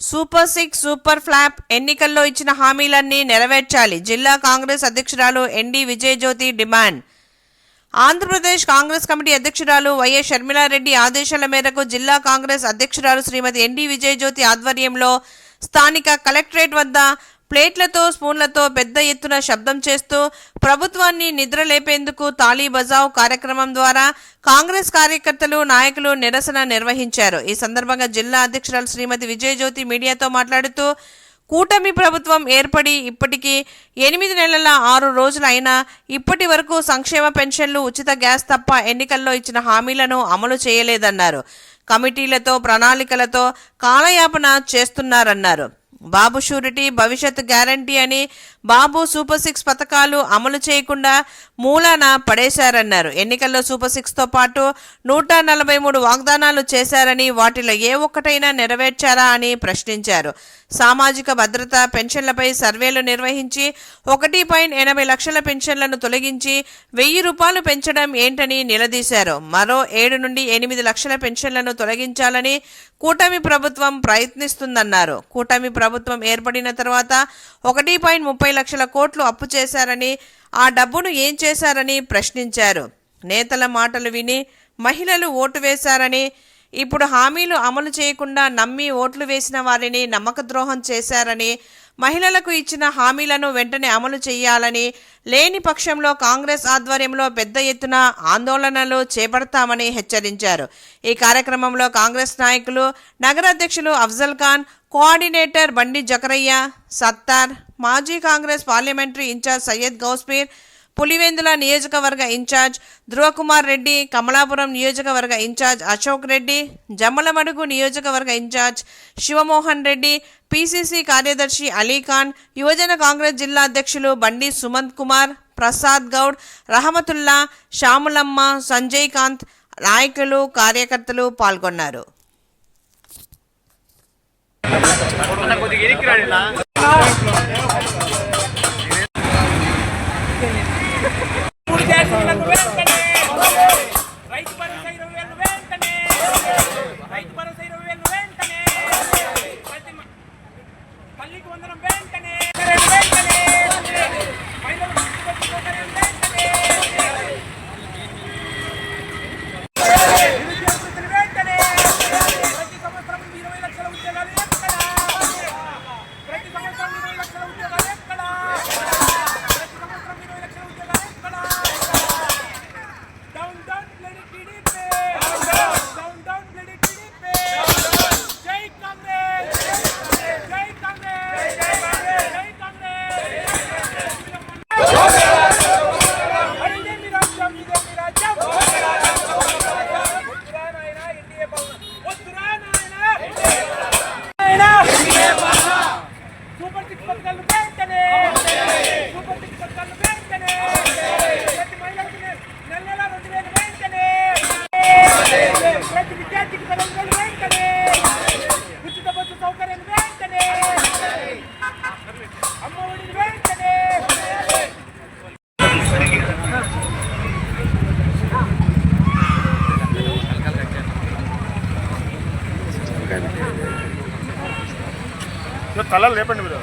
Super six super flop ఎన్నికల్లో ఇచ్చిన హామీలన్నీ నెరవేర్చాలి. జిల్లా కాంగ్రెస్ అధ్యక్షురాలు ND Vijayajyothi demand. Andhra Pradesh Congress committee అధ్యక్షురాలు వైఎస్ షర్మిలారెడ్డి ఆదేశాల మేరకు జిల్లా కాంగ్రెస్ అధ్యక్షురాలు శ్రీమతి ఎన్డీ విజయజ్యోతి ఆధ్వర్యంలో స్థానిక కలెక్టరేట్ వద్ద ప్లేట్లతో స్పూన్లతో పెద్ద ఎత్తున శబ్దం చేస్తూ ప్రభుత్వాన్ని నిద్రలేపేందుకు తాళీ బజావ్ కార్యక్రమం ద్వారా కాంగ్రెస్ కార్యకర్తలు నాయకులు నిరసన నిర్వహించారు. ఈ సందర్భంగా జిల్లా అధ్యక్షురాలు శ్రీమతి విజయజ్యోతి మీడియాతో మాట్లాడుతూ కూటమి ప్రభుత్వం ఏర్పడి ఇప్పటికీ ఎనిమిది నెలల ఆరు రోజులు ఇప్పటి వరకు సంక్షేమ పెన్షన్లు ఉచిత గ్యాస్ తప్ప ఎన్నికల్లో ఇచ్చిన హామీలను అమలు చేయలేదన్నారు. కమిటీలతో ప్రణాళికలతో కాలయాపన చేస్తున్నారన్నారు. బాబు షూరిటీ భవిష్యత్ గ్యారంటీ అని బాబు సూపర్ సిక్స్ పథకాలు అమలు చేయకుండా మూలాన పడేశారన్నారు. ఎన్నికల్లో సూపర్ సిక్స్తో పాటు నూట నలభై మూడు వాగ్దానాలు చేశారని వాటిలో ఏ ఒక్కటైనా నెరవేర్చారా అని ప్రశ్నించారు. సామాజిక భద్రత పెన్షన్లపై సర్వేలు నిర్వహించి ఒకటి పాయింట్ ఎనభై లక్షల పెన్షన్లను తొలగించి వెయ్యి రూపాయలు పెంచడం ఏంటని నిలదీశారు. మరో ఏడు నుండి ఎనిమిది లక్షల పెన్షన్లను తొలగించాలని కూటమి ప్రభుత్వం ప్రయత్నిస్తుందన్నారు. కూటమి ప్రభుత్వం ప్రభుత్వం ఏర్పడిన తర్వాత ఒకటి పాయింట్ ముప్పై లక్షల కోట్లు అప్పు చేశారని ఆ డబ్బును ఏం చేశారని ప్రశ్నించారు. నేతల మాటలు విని మహిళలు ఓటు వేశారని ఇప్పుడు హామీలు అమలు చేయకుండా నమ్మి ఓట్లు వేసిన వారిని నమ్మకద్రోహం చేశారని మహిళలకు ఇచ్చిన హామీలను వెంటనే అమలు చేయాలని లేని పక్షంలో కాంగ్రెస్ ఆధ్వర్యంలో పెద్ద ఎత్తున ఆందోళనలు చేపడతామని హెచ్చరించారు. ఈ కార్యక్రమంలో కాంగ్రెస్ నాయకులు నగర అధ్యక్షులు అఫ్జల్ ఖాన్ కోఆర్డినేటర్ బండి జకరయ్య సత్తార్ మాజీ కాంగ్రెస్ పార్లమెంటరీ ఇన్ఛార్జ్ సయ్యద్ గౌస్పీర్ పులివెందుల నియోజకవర్గ ఇన్ఛార్జ్ ధ్రువకుమార్ రెడ్డి కమలాపురం నియోజకవర్గ ఇన్ఛార్జ్ అశోక్ రెడ్డి జమ్మలమడుగు నియోజకవర్గ ఇన్ఛార్జ్ శివమోహన్ రెడ్డి పిసిసి కార్యదర్శి అలీఖాన్ యువజన కాంగ్రెస్ జిల్లా అధ్యక్షులు బండి సుమంత్ కుమార్ ప్రసాద్ గౌడ్ రహమతుల్లా శ్యాములమ్మ సంజయ్ కాంత్ నాయకులు కార్యకర్తలు పాల్గొన్నారు. మూడు గ్యాసులకు వెంటనే సిక్స్ పథకాలను వెంటనే సూపర్ సిక్స్ పథకాలను వెంటనే ప్రతి మహిళలకు నె- నెల నెల రెండు వేలు వెంటనే ప్రతి విద్యార్థికి పదహైదు వేలు వెంటనే ఉచిత బస్సు సౌకర్యం వెంటనే అమ్మ ఒడి వెంటనే తల లేపండి మీరు.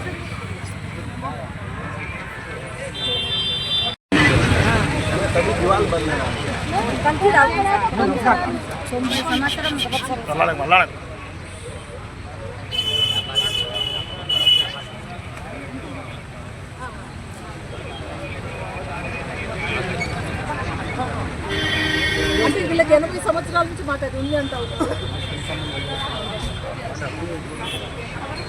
మళ్ళా మళ్ళా అంటే వీళ్ళకి ఎనభై సంవత్సరాల నుంచి మాకు అది ఉంది అంటావు.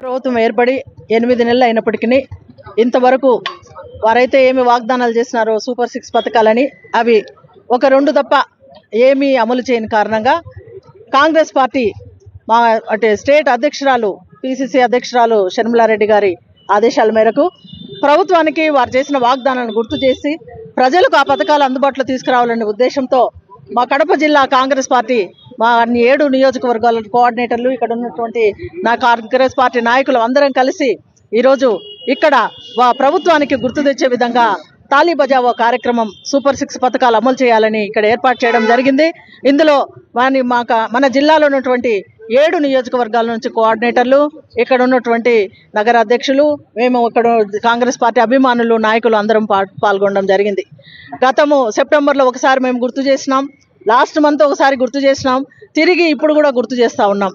ప్రభుత్వం ఏర్పడి ఎనిమిది నెలలు అయినప్పటికీ ఇంతవరకు వారైతే ఏమి వాగ్దానాలు చేసినారో సూపర్ సిక్స్ పథకాలని అవి ఒక రెండు తప్ప ఏమీ అమలు చేయని కారణంగా కాంగ్రెస్ పార్టీ మా అంటే స్టేట్ అధ్యక్షురాలు పిసిసి అధ్యక్షురాలు షర్మిలారెడ్డి గారి ఆదేశాల మేరకు ప్రభుత్వానికి వారు చేసిన వాగ్దానాలను గుర్తు చేసి ప్రజలకు ఆ పథకాలు అందుబాటులో తీసుకురావాలనే ఉద్దేశంతో మా కడప జిల్లా కాంగ్రెస్ పార్టీ మా అన్ని ఏడు నియోజకవర్గాల కోఆర్డినేటర్లు ఇక్కడ ఉన్నటువంటి నా కాంగ్రెస్ పార్టీ నాయకులు అందరం కలిసి ఈరోజు ఇక్కడ వా- ప్రభుత్వానికి గుర్తు తెచ్చే విధంగా తాలీ బజావో కార్యక్రమం సూపర్ సిక్స్ పథకాలు అమలు చేయాలని ఇక్కడ ఏర్పాటు చేయడం జరిగింది. ఇందులో వాని మాక మన జిల్లాలో ఉన్నటువంటి ఏడు నియోజకవర్గాల నుంచి కోఆర్డినేటర్లు ఇక్కడ ఉన్నటువంటి నగర అధ్యక్షులు మేము ఇక్కడ కాంగ్రెస్ పార్టీ అభిమానులు నాయకులు అందరం పాల్గొనడం జరిగింది. గతము సెప్టెంబర్లో ఒకసారి మేము గుర్తు చేసినాం. లాస్ట్ మంత్ ఒకసారి గుర్తు చేసినాం. తిరిగి ఇప్పుడు కూడా గుర్తు చేస్తా ఉన్నాం.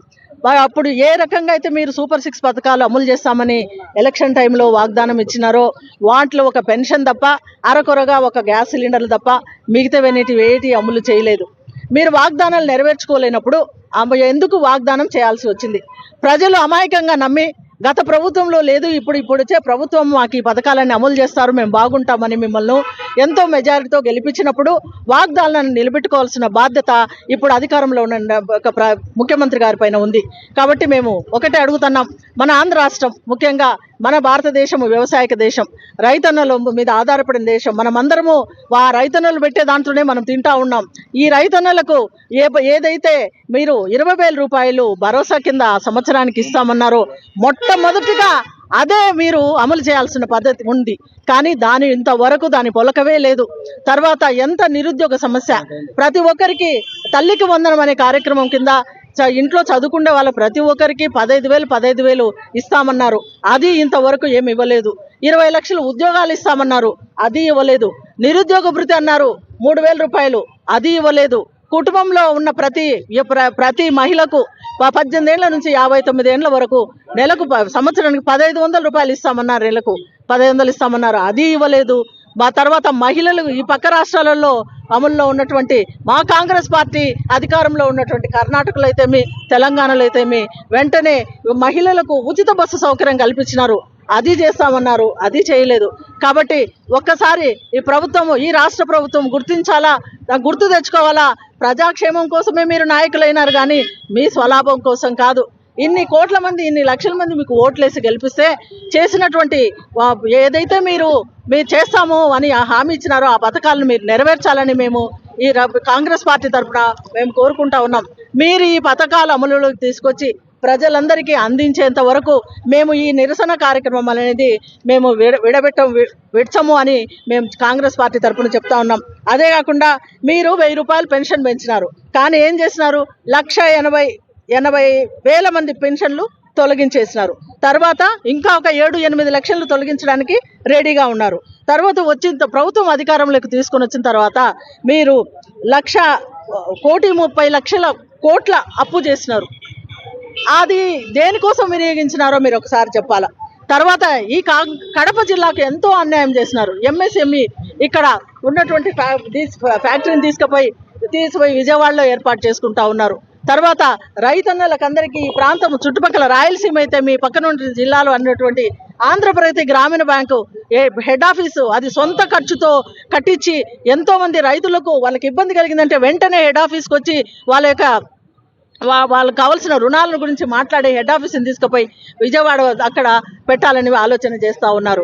అప్పుడు ఏ రకంగా అయితే మీరు సూపర్ సిక్స్ పథకాలు అమలు చేస్తామని ఎలక్షన్ టైంలో వాగ్దానం ఇచ్చినారో వాటిలో ఒక పెన్షన్ తప్ప అరకొరగా ఒక గ్యాస్ సిలిండర్లు తప్ప మిగతావన్నిటి వేటి అమలు చేయలేదు. మీరు వాగ్దానాలు నెరవేర్చుకోలేనప్పుడు ఎందుకు వాగ్దానం చేయాల్సి వచ్చింది? ప్రజలు అమాయకంగా నమ్మి గత ప్రభుత్వంలో లేదు ఇప్పుడు ఇప్పుడు వచ్చే ప్రభుత్వం మాకు ఈ పథకాలన్నీ అమలు చేస్తారు మేము బాగుంటామని మిమ్మల్ని ఎంతో మెజారిటీతో గెలిపించినప్పుడు వాగ్దానాలను నిలబెట్టుకోవాల్సిన బాధ్యత ఇప్పుడు అధికారంలో ఉన్న ఒక ప్ర- ముఖ్యమంత్రి గారి పైన ఉంది. కాబట్టి మేము ఒకటే అడుగుతున్నాం. మన ఆంధ్ర రాష్ట్రం ముఖ్యంగా మన భారతదేశం వ్యవసాయక దేశం. రైతన్నల మీద ఆధారపడిన దేశం. మనమందరము ఆ రైతన్నలు పెట్టే దాంట్లోనే మనం తింటా ఉన్నాం. ఈ రైతన్నలకు ఏ ఏదైతే మీరు ఇరవై వేల రూపాయలు భరోసా కింద సంవత్సరానికి ఇస్తామన్నారో మొట్టమొదటిగా అదే మీరు అమలు చేయాల్సిన పద్ధతి ఉంది. కానీ దాని ఇంతవరకు దాని పొలకవే లేదు. తర్వాత ఎంత నిరుద్యోగ సమస్య? ప్రతి ఒక్కరికి తల్లికి వందనం అనే కార్యక్రమం కింద చ- ఇంట్లో చదువుకునే వాళ్ళ ప్రతి ఒక్కరికి పదహైదు వేలు పదహైదు వేలు ఇస్తామన్నారు. అది ఇంతవరకు ఏమి ఇవ్వలేదు. ఇరవై లక్షలు ఉద్యోగాలు ఇస్తామన్నారు. అది ఇవ్వలేదు. నిరుద్యోగ భృతి అన్నారు. మూడు వేల రూపాయలు. అది ఇవ్వలేదు. కుటుంబంలో ఉన్న ప్రతి ప్ర- ప్రతి మహిళకు పద్దెనిమిదేళ్ళ నుంచి యాభై తొమ్మిదేళ్ళ వరకు నెలకు ప- సంవత్సరానికి పదహైదు వందల రూపాయలు ఇస్తామన్నారు నెలకు. పదహైదు వందలు ఇస్తామన్నారు. అది ఇవ్వలేదు. మా తర్వాత మహిళలు ఈ పక్క రాష్ట్రాలలో అమల్లో ఉన్నటువంటి మా కాంగ్రెస్ పార్టీ అధికారంలో ఉన్నటువంటి కర్ణాటకలో అయితేమి తెలంగాణలో అయితేమి వెంటనే మహిళలకు ఉచిత బస్సు సౌకర్యం కల్పించినారు. అది చేస్తామన్నారు అది చేయలేదు. కాబట్టి ఒక్కసారి ఈ ప్రభుత్వం ఈ రాష్ట్ర ప్రభుత్వం గుర్తించాలా గుర్తు తెచ్చుకోవాలా? ప్రజాక్షేమం కోసమే మీరు నాయకులైనారు కానీ మీ స్వలాభం కోసం కాదు. ఇన్ని కోట్ల మంది ఇన్ని లక్షల మంది మీకు ఓట్లేసి గెలిపిస్తే చేసినటువంటి ఏదైతే మీరు మీరు చేస్తాము అని ఆ హామీ ఇచ్చినారో ఆ పథకాలను మీరు నెరవేర్చాలని మేము ఈ కాంగ్రెస్ పార్టీ తరఫున మేము కోరుకుంటా ఉన్నాం. మీరు ఈ పథకాలు అమలులోకి తీసుకొచ్చి ప్రజలందరికీ అందించేంత వరకు మేము ఈ నిరసన కార్యక్రమం అనేది మేము విడ విడబెట్టం విడ్చము అని మేము కాంగ్రెస్ పార్టీ తరఫున చెప్తా ఉన్నాం. అదే కాకుండా మీరు వెయ్యి రూపాయలు పెన్షన్ పెంచినారు. కానీ ఏం చేసినారు? లక్ష ఎనభై ఎనభై వేల మంది పెన్షన్లు తొలగించేసినారు. తర్వాత ఇంకా ఒక ఏడు ఎనిమిది లక్షలు తొలగించడానికి రెడీగా ఉన్నారు. తర్వాత వచ్చిన ప్రభుత్వం అధికారంలోకి తీసుకొని వచ్చిన తర్వాత మీరు లక్ష కోటి ముప్పై లక్షల కోట్ల అప్పు చేసినారు. అది దేనికోసం వినియోగించినారో మీరు ఒకసారి చెప్పాలా? తర్వాత ఈ కా కడప జిల్లాకు ఎంతో అన్యాయం చేసినారు. ఎంఎస్ఎంఈ ఇక్కడ ఉన్నటువంటి ఫ్యా- ఫ్యాక్టరీని తీసుకుపోయి తీసుకుపోయి విజయవాడలో ఏర్పాటు చేసుకుంటా ఉన్నారు. తర్వాత రైతన్నలకందరికీ ఈ ప్రాంతం చుట్టుపక్కల రాయలసీమ అయితే మీ పక్కన ఉన్న జిల్లాలో అన్నటువంటి ఆంధ్రప్రదేశ్ గ్రామీణ బ్యాంకు ఏ హెడ్ ఆఫీసు అది సొంత ఖర్చుతో కట్టించి ఎంతో మంది రైతులకు వాళ్ళకి ఇబ్బంది కలిగిందంటే వెంటనే హెడ్ ఆఫీస్కి వచ్చి వాళ్ళ యొక్క వాళ్ళకి కావాల్సిన రుణాల గురించి మాట్లాడే హెడ్ ఆఫీస్ని తీసుకుపోయి విజయవాడ అక్కడ పెట్టాలని ఆలోచన చేస్తూ ఉన్నారు.